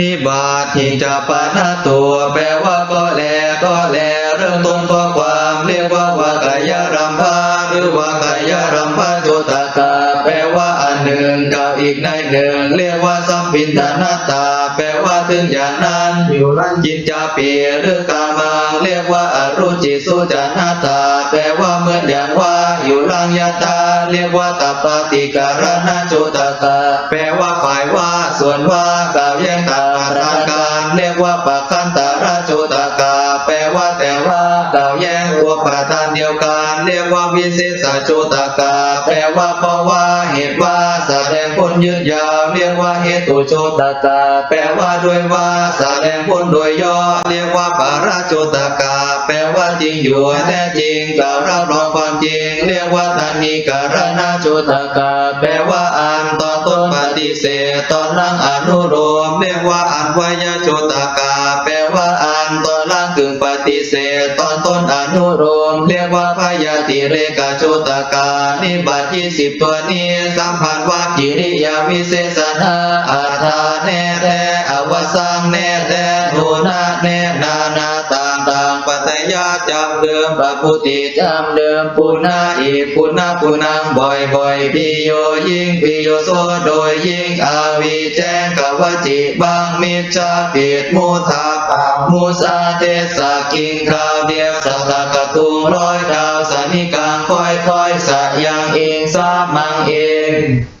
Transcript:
นิบาทิจะปะนตัวแปลว่าก็แลก็แล เริ่มต้นข้อความเรียกว่าวากายรัมภาหรือวากายรัมภาโจตกาแปลว่าอันหนึ่งกับอีกในหนึ่ง เรียกว่าสัมพินธนาตา แปลว่าถึงอย่างนั้นอยู่ลั่นจิตจาเปียหรือกามังเรียกว่าอรุจิสุจานาตา แปลว่าเหมือนอย่างว่าอยู่ลังยตา เรียกว่าตัปปาติการณโจตกาแปลว่าฝ่ายว่าส่วนว่ากล่าวแย ว่าปักขันตาราโจตากา แปลว่าแต่ว่ากล่าวแยกตัวประธานเดียวกัน เรียกว่าวิเศษโจตากา แปลว่าเพราะว่าเหตุว่าแสดงผลยืดยาว เรียกว่าเหตุโจตกา แปลว่าด้วยว่าแสดงผลโดยย่อ เรียกว่าปาราโจตากา แปลว่าจริงอยู่แท้จริงกล่าวรับรองความจริง เรียกว่าธานีการณโจตากา แปลว่าอา ฏิเสตอนหลังอนุโลมเรียกว่าอ่านวยโจตกาแปลว่าอ่านตอนล่างกึ่งปฏิเสธตอนต้นอนุโลมเรียกว่าพยาติเรกาโจตกานิบัติสิบตัวนี้สัมพันธ์ว่ากิริยาวิเศษนาอาทาแน่แท้อวสังแน่แท้ทูนาแน่นานา ยาจำเดิมพระพุทธจำเดิมปุณาอีกปุณาปุนังบ่อยบ่อยพิโยยิ่งพิโยโซโดยยิ่งอาวีแจ้งกวจิบางมิจาปิดมุทาปามุสาเทสกิงข่าวเดียวสักกะตุงร้อยดาวสนิกังค่อยค่อยสะยังเองสามังเอง